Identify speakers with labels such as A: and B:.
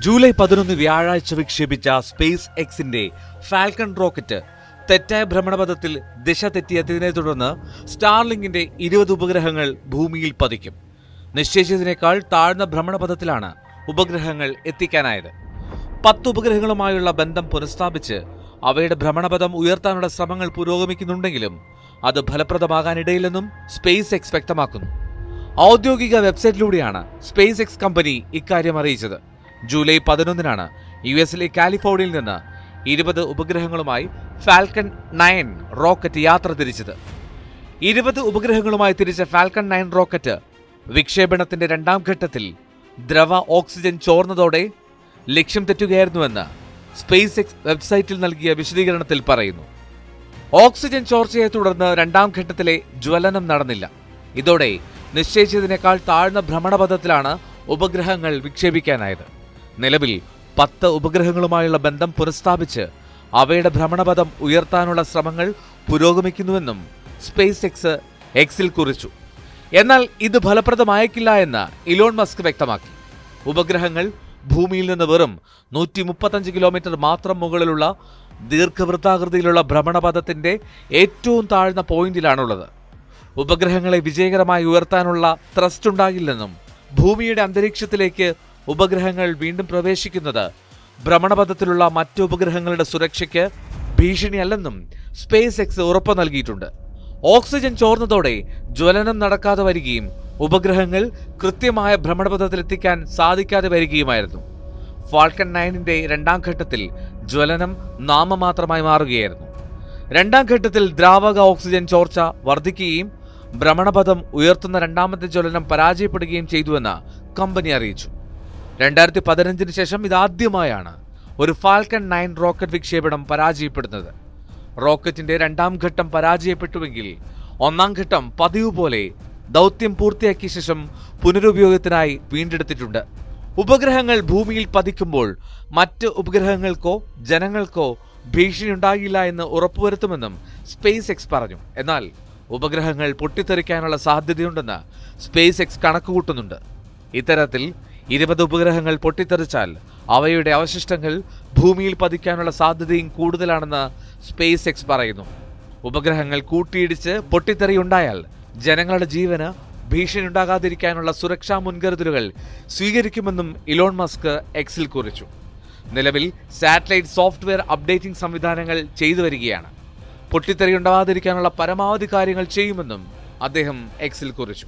A: July പതിനൊന്ന് വ്യാഴാഴ്ച വിക്ഷേപിച്ച സ്പേസ് എക്സിന്റെ ഫാൽക്കൺ റോക്കറ്റ് തെറ്റായ ഭ്രമണപഥത്തിൽ ദിശ തെറ്റിയതിനെ തുടർന്ന് സ്റ്റാർലിങ്കിന്റെ ഇരുപത് ഉപഗ്രഹങ്ങൾ ഭൂമിയിൽ പതിക്കും. നിശ്ചയിച്ചതിനേക്കാൾ താഴ്ന്ന ഭ്രമണപഥത്തിലാണ് ഉപഗ്രഹങ്ങൾ എത്തിക്കാനായത്. പത്ത് ഉപഗ്രഹങ്ങളുമായുള്ള ബന്ധം പുനഃസ്ഥാപിച്ച് അവയുടെ ഭ്രമണപഥം ഉയർത്താനുള്ള ശ്രമങ്ങൾ പുരോഗമിക്കുന്നുണ്ടെങ്കിലും അത് ഫലപ്രദമാകാനിടയില്ലെന്നും സ്പേസ് എക്സ് വ്യക്തമാക്കുന്നു. ഔദ്യോഗിക വെബ്സൈറ്റിലൂടെയാണ് സ്പേസ് എക്സ് കമ്പനി ഇക്കാര്യം അറിയിച്ചത്. ജൂലൈ പതിനൊന്നിനാണ് യു എസിലെ കാലിഫോർണിയയിൽ നിന്ന് ഇരുപത് ഉപഗ്രഹങ്ങളുമായി ഫാൽക്കൺ നയൻ റോക്കറ്റ് യാത്ര തിരിച്ചത്. ഇരുപത് ഉപഗ്രഹങ്ങളുമായി തിരിച്ച ഫാൽക്കൺ നയൻ റോക്കറ്റ് വിക്ഷേപണത്തിന്റെ രണ്ടാം ഘട്ടത്തിൽ ദ്രവ ഓക്സിജൻ ചോർന്നതോടെ ലക്ഷ്യം തെറ്റുകയായിരുന്നുവെന്ന് സ്പേസ് എക്സ് വെബ്സൈറ്റിൽ നൽകിയ വിശദീകരണത്തിൽ പറയുന്നു. ഓക്സിജൻ ചോർച്ചയെ തുടർന്ന് രണ്ടാം ഘട്ടത്തിലെ ജ്വലനം നടന്നില്ല. ഇതോടെ നിശ്ചയിച്ചതിനേക്കാൾ താഴ്ന്ന ഭ്രമണപഥത്തിലാണ് ഉപഗ്രഹങ്ങൾ വിക്ഷേപിക്കാനായത്. നിലവിൽ പത്ത് ഉപഗ്രഹങ്ങളുമായുള്ള ബന്ധം പുനഃസ്ഥാപിച്ച് അവയുടെ ഭ്രമണപഥം ഉയർത്താനുള്ള ശ്രമങ്ങൾ പുരോഗമിക്കുന്നുവെന്നും സ്പേസ് എക്സ് എക്സിൽ കുറിച്ചു. എന്നാൽ ഇത് ഫലപ്രദമായേക്കില്ല എന്ന് ഇലോൺ മസ്ക് വ്യക്തമാക്കി. ഉപഗ്രഹങ്ങൾ ഭൂമിയിൽ നിന്ന് വെറും നൂറ്റി മുപ്പത്തഞ്ച് കിലോമീറ്റർ മാത്രം മുകളിലുള്ള ദീർഘവൃത്താകൃതിയിലുള്ള ഭ്രമണപഥത്തിന്റെ ഏറ്റവും താഴ്ന്ന പോയിന്റിലാണുള്ളത്. ഉപഗ്രഹങ്ങളെ വിജയകരമായി ഉയർത്താനുള്ള ത്രസ്റ്റ് ഉണ്ടാകില്ലെന്നും ഭൂമിയുടെ അന്തരീക്ഷത്തിലേക്ക് ഉപഗ്രഹങ്ങൾ വീണ്ടും പ്രവേശിക്കുന്നത് ഭ്രമണപഥത്തിലുള്ള മറ്റു ഉപഗ്രഹങ്ങളുടെ സുരക്ഷയ്ക്ക് ഭീഷണിയല്ലെന്നും സ്പേസ് എക്സ് ഉറപ്പ് നൽകിയിട്ടുണ്ട്. ഓക്സിജൻ ചോർന്നതോടെ ജ്വലനം നടക്കാതെ വരികയും ഉപഗ്രഹങ്ങൾ കൃത്യമായ ഭ്രമണപഥത്തിലെത്തിക്കാൻ സാധിക്കാതെ വരികയുമായിരുന്നു. ഫാൾക്കൺ നയനിന്റെ രണ്ടാം ഘട്ടത്തിൽ ജ്വലനം നാമമാത്രമായി മാറുകയായിരുന്നു. രണ്ടാം ഘട്ടത്തിൽ ദ്രാവക ഓക്സിജൻ ചോർച്ച വർദ്ധിക്കുകയും ഭ്രമണപഥം ഉയർത്തുന്ന രണ്ടാമത്തെ ജ്വലനം പരാജയപ്പെടുകയും ചെയ്തുവെന്ന് കമ്പനി അറിയിച്ചു. രണ്ടായിരത്തി പതിനഞ്ചിന് ശേഷം ഇതാദ്യമായാണ് ഒരു ഫാൽക്കൺ നയൻ റോക്കറ്റ് വിക്ഷേപണം പരാജയപ്പെടുന്നത്. റോക്കറ്റിന്റെ രണ്ടാം ഘട്ടം പരാജയപ്പെട്ടുവെങ്കിൽ ഒന്നാം ഘട്ടം പതിവ് പോലെ ദൗത്യം പൂർത്തിയാക്കിയ ശേഷം പുനരുപയോഗത്തിനായി വീണ്ടെടുത്തിട്ടുണ്ട്. ഉപഗ്രഹങ്ങൾ ഭൂമിയിൽ പതിക്കുമ്പോൾ മറ്റ് ഉപഗ്രഹങ്ങൾക്കോ ജനങ്ങൾക്കോ ഭീഷണി ഉണ്ടാകില്ല എന്ന് ഉറപ്പുവരുത്തുമെന്നും സ്പേസ് എക്സ് പറഞ്ഞു. എന്നാൽ ഉപഗ്രഹങ്ങൾ പൊട്ടിത്തെറിക്കാനുള്ള സാധ്യതയുണ്ടെന്ന് സ്പേസ് എക്സ് കണക്കുകൂട്ടുന്നുണ്ട്. ഇത്തരത്തിൽ ഇരുപത് ഉപഗ്രഹങ്ങൾ പൊട്ടിത്തെറിച്ചാൽ അവയുടെ അവശിഷ്ടങ്ങൾ ഭൂമിയിൽ പതിക്കാനുള്ള സാധ്യതയും കൂടുതലാണെന്ന് സ്പേസ് എക്സ് പറയുന്നു. ഉപഗ്രഹങ്ങൾ കൂട്ടിയിടിച്ച് പൊട്ടിത്തെറിയുണ്ടായാൽ ജനങ്ങളുടെ ജീവന് ഭീഷണി ഉണ്ടാകാതിരിക്കാനുള്ള സുരക്ഷാ മുൻകരുതലുകൾ സ്വീകരിക്കുമെന്നും ഇലോൺ മസ്ക് എക്സിൽ കുറിച്ചു. നിലവിൽ സാറ്റലൈറ്റ് സോഫ്റ്റ്വെയർ അപ്ഡേറ്റിംഗ് സംവിധാനങ്ങൾ ചെയ്തു വരികയാണ് പൊട്ടിത്തെറി ഉണ്ടാകാതിരിക്കാനുള്ള പരമാവധി കാര്യങ്ങൾ ചെയ്യുമെന്നും അദ്ദേഹം എക്സിൽ കുറിച്ചു.